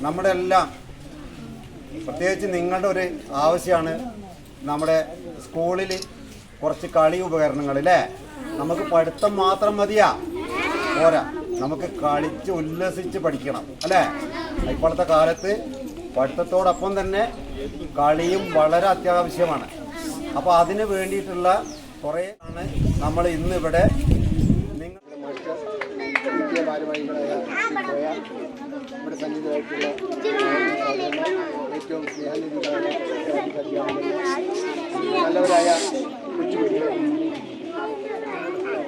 നമ്മുടെ എല്ലാം പ്രത്യേകിച്ച് നിങ്ങളുടെ ഒരു ആവശ്യമാണ് നമ്മുടെ സ്കൂളിൽ കുറച്ച് കളി ഉപകരണങ്ങൾ അല്ലേ? നമുക്ക് പഠിത്തം മാത്രം മതിയാ. പോരാ. നമുക്ക് കളിച്ച് ഉല്ലസിച്ച് പഠിക്കണം അല്ലേ? ഇപ്പോഴത്തെ കാലത്ത് പഠിത്തത്തോടൊപ്പം തന്നെ കളിയും വളരെ അത്യാവശ്യമാണ്. അപ്പോൾ അതിന് വേണ്ടിയിട്ടുള്ള കുറേ ആണ് നമ്മൾ ഇന്നിവിടെ നിങ്ങൾ കോയ, ഇവിടെ ഏറ്റവും സ്നേഹനിധികളായ നല്ലവരായ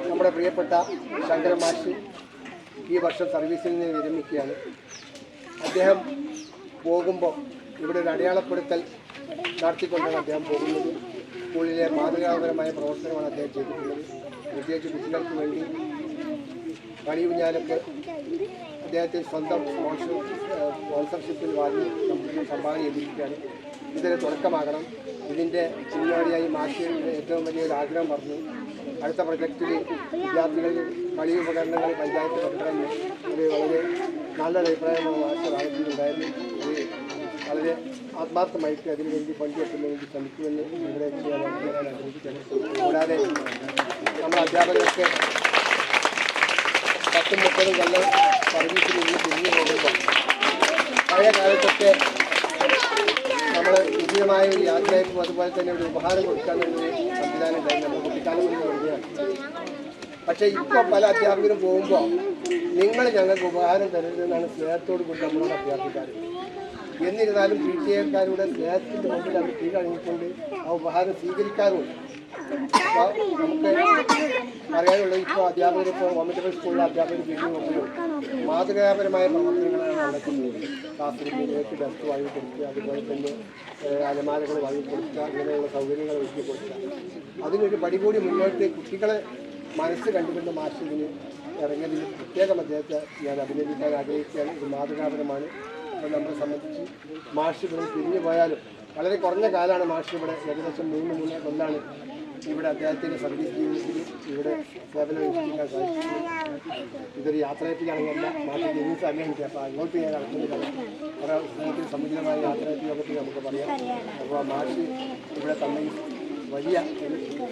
നമ്മുടെ പ്രിയപ്പെട്ട ശങ്കര മാഷി ഈ വർഷം സർവീസിൽ നിന്ന് വിരമിക്കുകയാണ്. അദ്ദേഹം പോകുമ്പോൾ ഇവിടെ ഒരു അടയാളപ്പെടുത്തൽ നടത്തിക്കൊണ്ടാണ് അദ്ദേഹം പോകുന്നത്. സ്കൂളിലെ മാതൃകാപരമായ പ്രവർത്തനമാണ് അദ്ദേഹം ചെയ്തിട്ടുള്ളത്. പ്രത്യേകിച്ച് കുട്ടികൾക്ക് വേണ്ടി കളിയുഞ്ഞാലൊക്കെ അദ്ദേഹത്തെ സ്വന്തം സ്പോൺസർ സ്പോൺസർഷിപ്പിൽ വാങ്ങി നമുക്ക് സംഭാവന ചെയ്തിരിക്കുകയാണ്. ഇതിന് തുടക്കമാകണം. ഇതിന്റെ പിന്നോടിയായി മാഷിയുടെ ഏറ്റവും വലിയൊരു ആഗ്രഹം പറഞ്ഞു. അടുത്ത പ്രൊജക്റ്റിൽ വിദ്യാർത്ഥികളിൽ കളി ഉപകരണങ്ങൾ പഞ്ചായത്ത് കൊണ്ടുവന്ന് ഒരു വളരെ നല്ലൊരു അഭിപ്രായമാണ് മാഷ് ഭാഗത്തുനിന്നുണ്ടായിരുന്നു ഇത് വളരെ ആത്മാർത്ഥമായിട്ട് അതിനു വേണ്ടി പങ്കുവെക്കുന്ന വേണ്ടി ശ്രമിക്കുമെന്ന് ഇവിടെ ചെയ്യാൻ ആഗ്രഹിക്കുകയാണ്. കൂടാതെ നമ്മുടെ അധ്യാപകരൊക്കെ പത്തും മുപ്പതും കൊല്ലം സർവീസിൽ നിന്ന് തിരിഞ്ഞു പോകുമ്പോൾ പഴയ കാലത്തൊക്കെ നമ്മൾ ഉചിതമായ ഒരു യാത്രയ്ക്കും അതുപോലെ തന്നെ ഒരു ഉപഹാരം കൊടുക്കാനുള്ളൊരു സംവിധാനം കഴിഞ്ഞു നമ്മൾ കുട്ടിക്കാലം കൊണ്ട് തുടങ്ങിയാണ് പക്ഷേ ഇപ്പോൾ പല അധ്യാപകരും പോകുമ്പോൾ നിങ്ങൾ ഞങ്ങൾക്ക് ഉപഹാരം തരരുതെന്നാണ് സ്നേഹത്തോട് കൂടി നമ്മളോട് അഭ്യർത്ഥിക്കാറ് എന്നിരുന്നാലും പി ടി എക്കാരുടെ സ്നേഹത്തിന്റെ മുമ്പിൽ അവർ കീഴടങ്ങിക്കൊണ്ട് ആ ഉപഹാരം സ്വീകരിക്കാറുമുണ്ട്. പറയാനുള്ളത് ഇപ്പോൾ അധ്യാപകർ ഇപ്പോൾ ഗവൺമെന്റ് സ്കൂളിലെ അധ്യാപകർ ചെയ്യുന്ന നോക്കുമ്പോൾ മാതൃകാപരമായ പ്രവർത്തനങ്ങളാണ് നടക്കുന്നത്. ക്ലാസ്സിലേക്ക് ഡെസ്ക് വാങ്ങി കൊടുക്കുക അതുപോലെ തന്നെ അലമാരകൾ വാങ്ങി കൊടുക്കുക അങ്ങനെയുള്ള സൗകര്യങ്ങൾ ഒരുക്കി കൊടുക്കുക. അതിനൊരു പടി കൂടി മുന്നോട്ട് കുട്ടികളെ മനസ്സ് കണ്ടുകൊണ്ട് മാറ്റിയതിന് ഇതിന് ഇറങ്ങിയതിൽ പ്രത്യേകം അദ്ദേഹത്തെ ഞാൻ അഭിനന്ദിക്കാൻ ആഗ്രഹിക്കുകയാണ്. ഇത് മാതൃകാപരമാണ്. അപ്പോൾ നമ്മളെ സംബന്ധിച്ച് മാഷ് പിരിഞ്ഞു പോയാലും വളരെ കുറഞ്ഞ കാലമാണ് മാഷ് ഏകദേശം മൂന്ന് മൂന്ന് കൊല്ലാണ് ഇവിടെ അദ്ദേഹത്തിന്റെ സർവീസ് ജീവിതത്തിൽ ഇവിടെ സേവനം അനുഷ്ഠിക്കാൻ സാധിച്ചു. ഇതൊരു യാത്രയപ്പിലാണെന്നല്ല മാറ്റി സമയം കിട്ടി അപ്പോൾ അങ്ങോട്ട് ഞാൻ നടത്തുന്നില്ല കുറേ സ്നേഹത്തിൽ സമുദ്രമായ യാത്രയപ്പ് യോഗത്തിൽ നമുക്ക് പറയാം. അപ്പോൾ മാഷ് ഇവിടെ തന്നെ വലിയ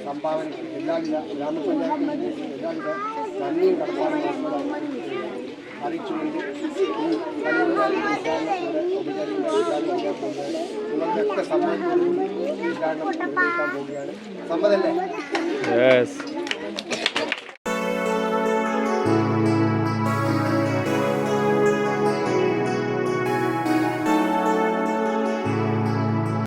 സംഭാവന എല്ലാവിധ ഗ്രാമപഞ്ചായത്തിന്റെ എല്ലാവിധ നന്ദിയും കടപ്പാടും അറിയിച്ചുകൊണ്ട് ഈ കളിയുണ്ടായി ഉദ്ഘാടനത്തിന്റെ ഉദ്ഘാടനം നിർവഹിക്കാൻ പോവുകയാണ്. സമ്മതല്ലേ.